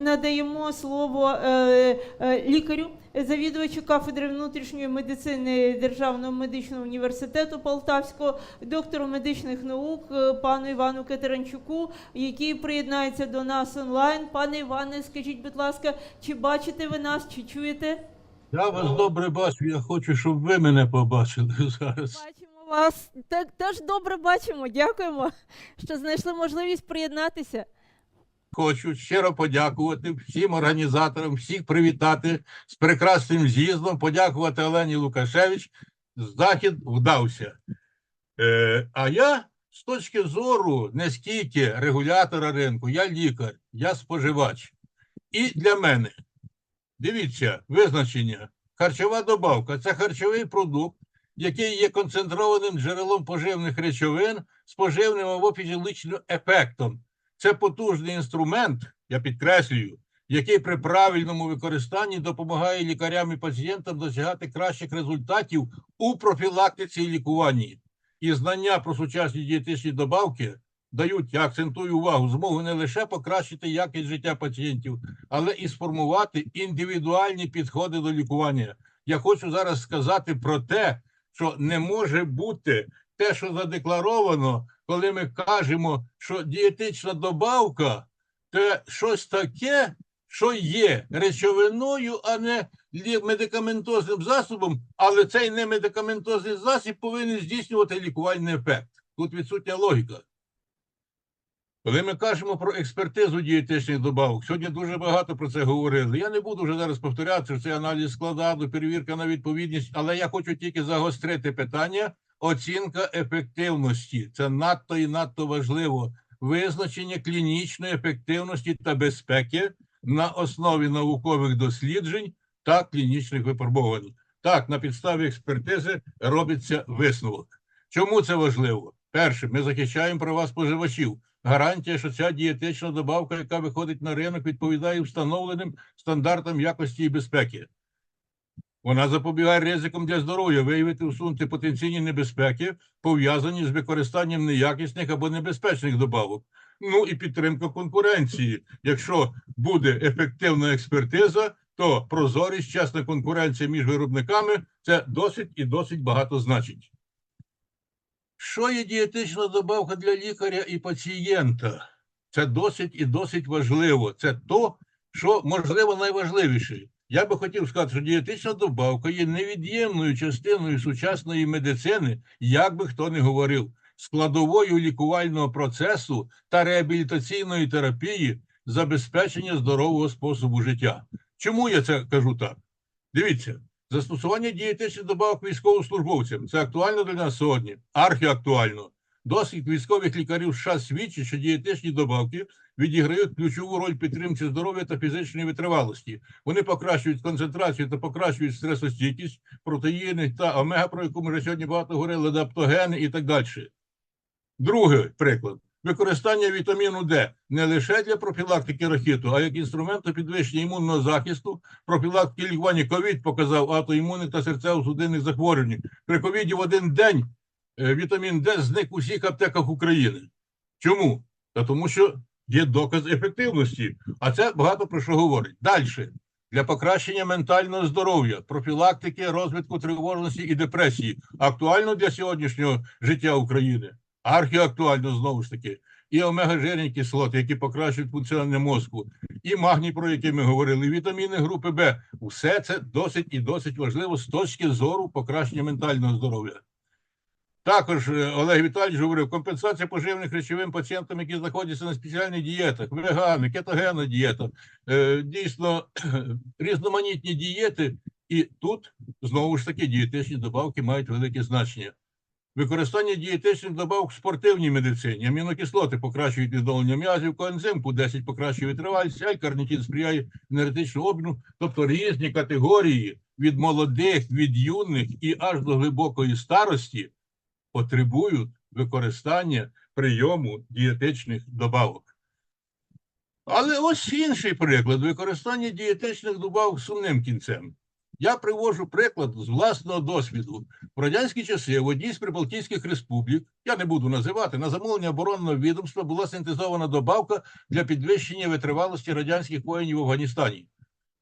Надаємо слово е, е, лікарю, завідувачу кафедри внутрішньої медицини Державного медичного університету Полтавського, доктору медичних наук е, пану Івану Катеранчуку, який приєднається до нас онлайн. Пане Іване, скажіть, будь ласка, чи бачите ви нас, чи чуєте? Я вас добре бачу, я хочу, щоб ви мене побачили зараз. Бачимо вас. Так теж добре бачимо. Дякуємо, що знайшли можливість приєднатися. Хочу щиро подякувати всім організаторам, всіх привітати з прекрасним з'їздом, подякувати Олені Лукашевич. Захід вдався. Е, а я з точки зору не скільки регулятора ринку, я лікар, я споживач. І для мене, дивіться, визначення. Харчова добавка це харчовий продукт, який є концентрованим джерелом поживних речовин з поживним або фізіологічним ефектом. Це потужний інструмент, я підкреслюю, який при правильному використанні допомагає лікарям і пацієнтам досягати кращих результатів у профілактиці і лікуванні. І знання про сучасні дієтичні добавки дають, я акцентую увагу, змогу не лише покращити якість життя пацієнтів, але і сформувати індивідуальні підходи до лікування. Я хочу зараз сказати про те, що не може бути те, що задекларовано, коли ми кажемо, що дієтична добавка це щось таке, що є речовиною, а не медикаментозним засобом, але цей немедикаментозний засіб повинен здійснювати лікувальний ефект. Тут відсутня логіка. Коли ми кажемо про експертизу дієтичних добавок, сьогодні дуже багато про це говорили. Я не буду вже зараз повторяти, що це аналіз склададу, перевірка на відповідність, але я хочу тільки загострити питання оцінка ефективності. Це надто і надто важливо. Визначення клінічної ефективності та безпеки на основі наукових досліджень та клінічних випробувань. Так, на підставі експертизи робиться висновок. Чому це важливо? Перше, ми захищаємо права споживачів. Гарантія, що ця дієтична добавка, яка виходить на ринок, відповідає встановленим стандартам якості і безпеки. Вона запобігає ризикам для здоров'я, виявити усунути потенційні небезпеки, пов'язані з використанням неякісних або небезпечних добавок. Ну і підтримка конкуренції. Якщо буде ефективна експертиза, то прозорість, чесна конкуренція між виробниками це досить і досить багато значить. Що є дієтична добавка для лікаря і пацієнта? Це досить і досить важливо. Це то, що можливо найважливіше. Я би хотів сказати, що дієтична добавка є невід'ємною частиною сучасної медицини, як би хто не говорив, складовою лікувального процесу та реабілітаційної терапії забезпечення здорового способу життя. Чому я це кажу так? Дивіться, застосування дієтичних добавок військовослужбовцям це актуально для нас сьогодні, архіактуально. Досвід військових лікарів США свідчить, що дієтичні добавки відіграють ключову роль підтримці здоров'я та фізичної витривалості. Вони покращують концентрацію та покращують стресостійкість, протеїни та омега, про яку ми вже сьогодні багато говорили, адаптогени і так далі. Другий приклад. Використання вітаміну Д не лише для профілактики рахіту, а як інструменту підвищення імунного захисту, профілактики лікування ковід показав атоімунних та серцево-судинних захворювань. При ковіді в один день вітамін Д зник у всіх аптеках України. Чому? Та тому що є доказ ефективності, а це багато про що говорить. Далі. Для покращення ментального здоров'я, профілактики розвитку тривожності і депресії актуально для сьогоднішнього життя України. Архіактуально знову ж таки. І омега-жирні кислоти, які покращують функціонування мозку, і магній, про який ми говорили, вітаміни групи Б. Усе це досить і досить важливо з точки зору покращення ментального здоров'я. Також е, Олег Віталійович говорив, компенсація поживних речовин пацієнтам, які знаходяться на спеціальних дієтах, вегани, кетогенна дієта, е, дійсно різноманітні дієти. І тут знову ж таки дієтичні добавки мають велике значення. Використання дієтичних добавок в спортивній медицині. Амінокислоти покращують відновлення м'язів, коензим Q10 покращує витривалість, L-карнітин сприяє енергетичному обміну, тобто різні категорії від молодих, від юних і аж до глибокої старості потребують використання прийому дієтичних добавок. Але ось інший приклад використання дієтичних добавок сумним кінцем. Я привожу приклад з власного досвіду. В радянські часи в одній з прибалтійських республік, я не буду називати, на замовлення оборонного відомства була синтезована добавка для підвищення витривалості радянських воїнів в Афганістані.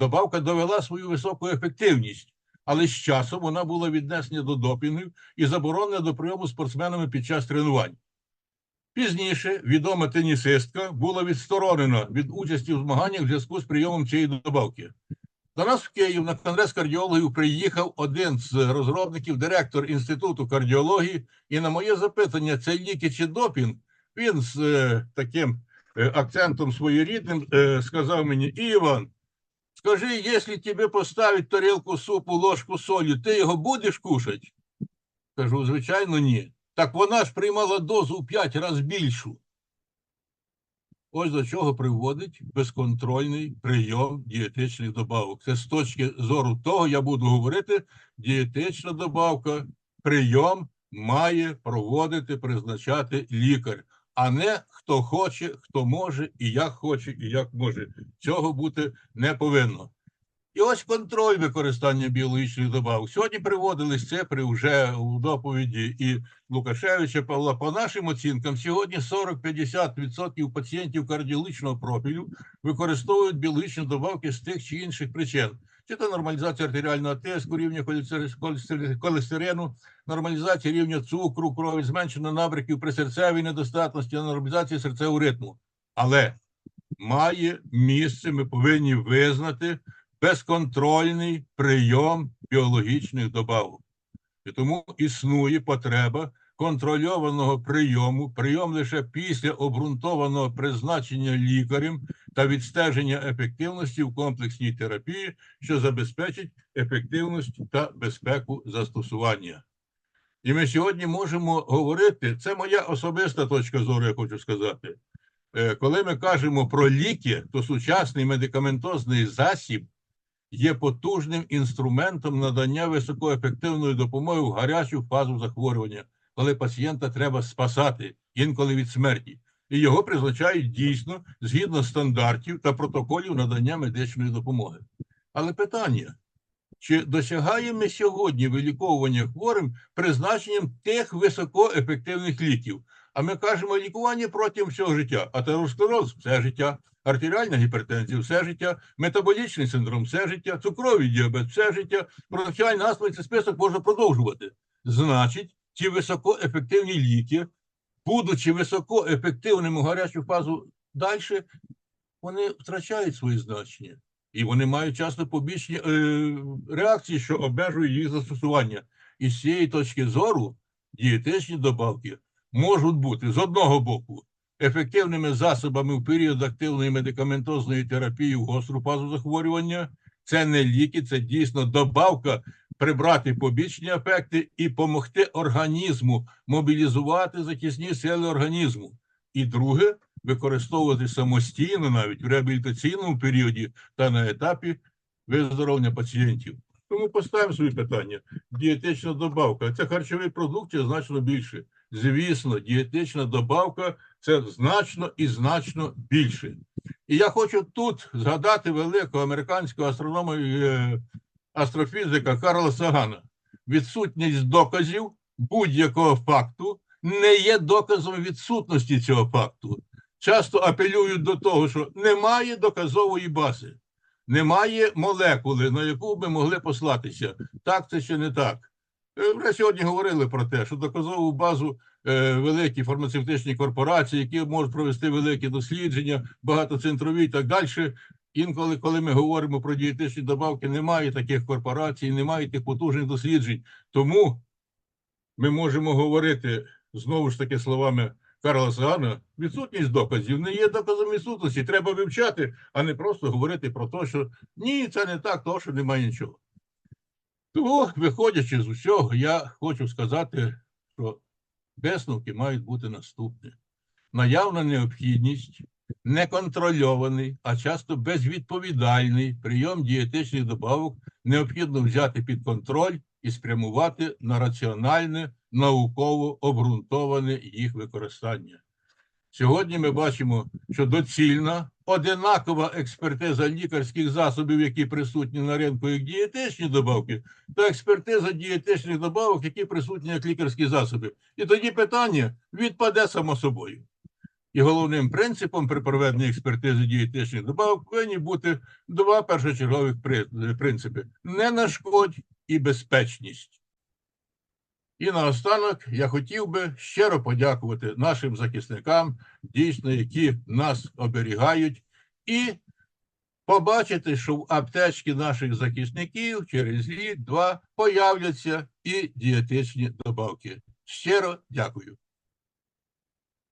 Добавка довела свою високу ефективність, але з часом вона була віднесена до допінгів і заборонена до прийому спортсменами під час тренувань. Пізніше відома тенісистка була відсторонена від участі в змаганнях в зв'язку з прийомом цієї добавки. До нас в Київ на конгрес кардіологів приїхав один з розробників, директор інституту кардіології, і на моє запитання, це ліки чи допінг, він з е, таким е, акцентом своєрідним е, сказав мені: Іван, скажи, якщо тобі поставить тарілку супу, ложку солі, ти його будеш кушати? Кажу, звичайно, ні. Так вона ж приймала дозу у 5 разів більшу. Ось до чого приводить безконтрольний прийом дієтичних добавок. Це з точки зору того, я буду говорити, дієтична добавка, прийом має проводити, призначати лікар, а не хто хоче, хто може, і як хоче, і як може. Цього бути не повинно. І ось контроль використання біологічних добавок. Сьогодні приводились цифри вже у доповіді і Лукашевича Павла. По нашим оцінкам, сьогодні 40-50% пацієнтів кардіологічного профілю використовують біологічні добавки з тих чи інших причин. Чи то нормалізація артеріального тиску, рівня холестер- холестер- холестерину, нормалізація рівня цукру, крові, зменшення набряків при серцевій недостатності, нормалізація серцевого ритму. Але має місце, ми повинні визнати безконтрольний прийом біологічних добавок. І тому існує потреба контрольованого прийому, прийом лише після обґрунтованого призначення лікарем та відстеження ефективності в комплексній терапії, що забезпечить ефективність та безпеку застосування. І ми сьогодні можемо говорити, це моя особиста точка зору, я хочу сказати. Е, Коли ми кажемо про ліки, то сучасний медикаментозний засіб є потужним інструментом надання високоефективної допомоги в гарячу фазу захворювання, коли пацієнта треба спасати, інколи від смерті. І його призначають дійсно згідно стандартів та протоколів надання медичної допомоги. Але питання: чи досягаємо ми сьогодні виліковування хворим призначенням тих високоефективних ліків? А ми кажемо лікування протягом всього життя, атеросклероз все життя, артеріальна гіпертензія все життя, метаболічний синдром все життя, цукровий діабет все життя, бронхіальна астма, цей список можна продовжувати. Значить, ці високоефективні ліки, будучи високоефективними у гарячу фазу далі, вони втрачають своє значення. І вони мають часто побічні е, реакції, що обмежують їх застосування. І з цієї точки зору дієтичні добавки можуть бути з одного боку ефективними засобами в період активної медикаментозної терапії в гостру фазу захворювання. Це не ліки, це дійсно добавка прибрати побічні ефекти і допомогти організму мобілізувати захисні сили організму. І друге, використовувати самостійно навіть в реабілітаційному періоді та на етапі виздоровлення пацієнтів. Тому поставимо свої питання. Дієтична добавка це харчовий продукт чи значно більше. Звісно, дієтична добавка це значно і значно більше. І я хочу тут згадати великого американського астронома е, астрофізика Карла Сагана. Відсутність доказів будь-якого факту не є доказом відсутності цього факту. Часто апелюють до того, що немає доказової бази, немає молекули, на яку би могли послатися. Так це чи не так. Е, Вже сьогодні говорили про те, що доказову базу е, великі фармацевтичні корпорації, які можуть провести великі дослідження, багатоцентрові і так далі. Інколи, коли ми говоримо про дієтичні добавки, немає таких корпорацій, немає тих потужних досліджень. Тому ми можемо говорити знову ж таки словами Карла Сагана, відсутність доказів не є доказом відсутності. Треба вивчати, а не просто говорити про те, що ні, це не так, то що немає нічого. Тому, виходячи з усього, я хочу сказати, що висновки мають бути наступні. Наявна необхідність, неконтрольований, а часто безвідповідальний прийом дієтичних добавок необхідно взяти під контроль і спрямувати на раціональне, науково обґрунтоване їх використання. Сьогодні ми бачимо, що доцільна одинакова експертиза лікарських засобів, які присутні на ринку як дієтичні добавки, та експертиза дієтичних добавок, які присутні як лікарські засоби. І тоді питання відпаде само собою. І головним принципом при проведенні експертизи дієтичних добавок повинні бути два першочергових принципи: не нашкодь і безпечність. І наостанок я хотів би щиро подякувати нашим захисникам, дійсно, які нас оберігають, і побачити, що в аптечці наших захисників через рік-два появляться і дієтичні добавки. Щиро дякую.